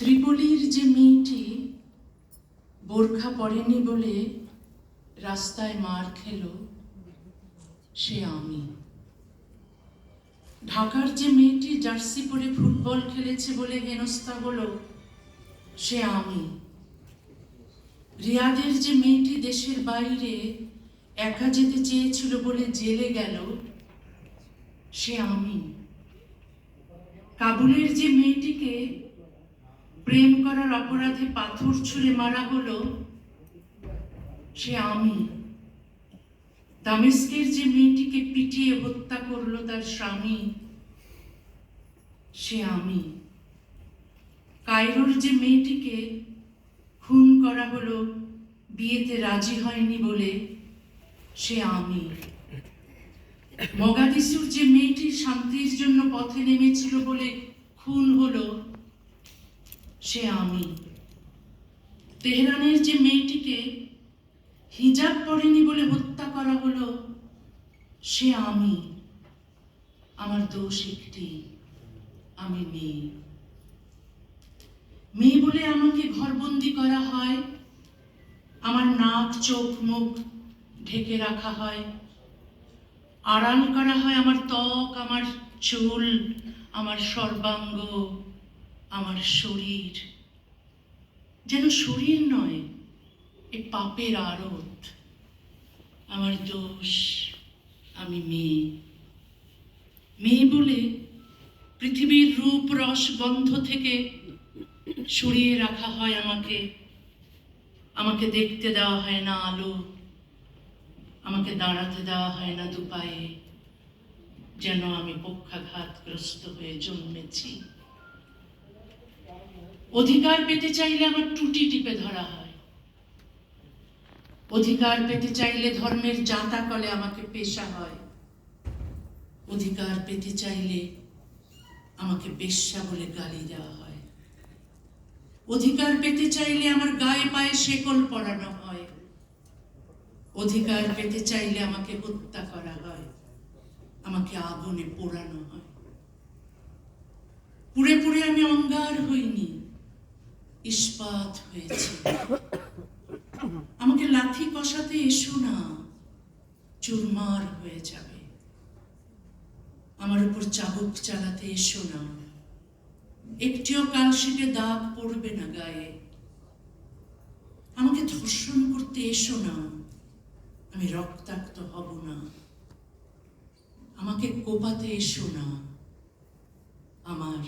ত্রিপলির যে মেয়েটি বোরখা পরেনি বলে রাস্তায় মার খেলো সে আমি। ঢাকার যে মেয়েটি জার্সি পরে ফুটবল খেলেছে বলে হেনস্থা হলো, সে আমি। রিয়াদের যে মেয়েটি দেশের বাইরে একা যেতে চেয়েছিল বলে জেলে গেল, সে আমি। কাবুলের যে মেয়েটিকে প্রেম করার অপরাধে পাথর ছুঁড়ে মারা হলো সে আমি। দামেস্কের যে মেয়েটিকে পিটিয়ে হত্যা করল তার স্বামী, সে আমি। কায়রোর যে মেয়েটিকে খুন করা হলো, বিয়েতে রাজি হয়নি বলে সে আমি। মগাদিসুর যে মেয়েটি শান্তির জন্য পথে নেমেছিল বলে খুন হলো সে আমি। তেহরানের যে মেয়েটিকে হিজাব পরেনি বলে হত্যা করা হলো, সে আমি। আমার দোষ একটি, আমি মেয়ে। মেয়ে বলে আমাকে ঘরবন্দি করা হয়, আমার নাক, চোখ, মুখ ঢেকে রাখা হয়। আড়াল করা হয় আমার ত্বক, আমার চুল, আমার সর্বাঙ্গ। আমার শরীর। যেন শরীর নয়, এ পাপের আড়ত। আমার দোষ, আমি মেয়ে। মেয়ে বলে পৃথিবীর রূপ রস গন্ধ থেকে সরিয়ে রাখা হয় আমাকে। আমাকে দেখতে দেওয়া হয় না আলো। আমাকে দাঁড়াতে দেওয়া হয় না দুপায়ে। যেন আমি পক্ষাঘাতগ্রস্ত হয়ে জন্মেছি। অধিকার পেতে চাইলে আমার টুটি টিপে ধরা হয়। অধিকার পেতে চাইলে ধর্মের জাতা কলে আমাকে পেশা হয়। অধিকার পেতে চাইলে আমাকে বেশ্যা বলে গালি দেওয়া হয়। অধিকার পেতে চাইলে আমার গায়ে পায়ে শেকল পরানো হয়। অধিকার পেতে চাইলে আমাকে হত্যা করা হয়। আমাকে আগুনে পোড়ানো হয়। পুড়ে পুড়ে আমি অঙ্গার ইস্পাত হয়েছে। আমাকে লাথি কষাতে এসো না, চুরমার হয়ে যাবে। আমার উপর চাবুক চালাতে এসো না। একটিও কালশিটে দাগ পড়বে না গায়ে। আমাকে ধর্ষণ করতে এসো না, আমি রক্তাক্ত হব না। আমাকে কোপাতে এসো না, আমার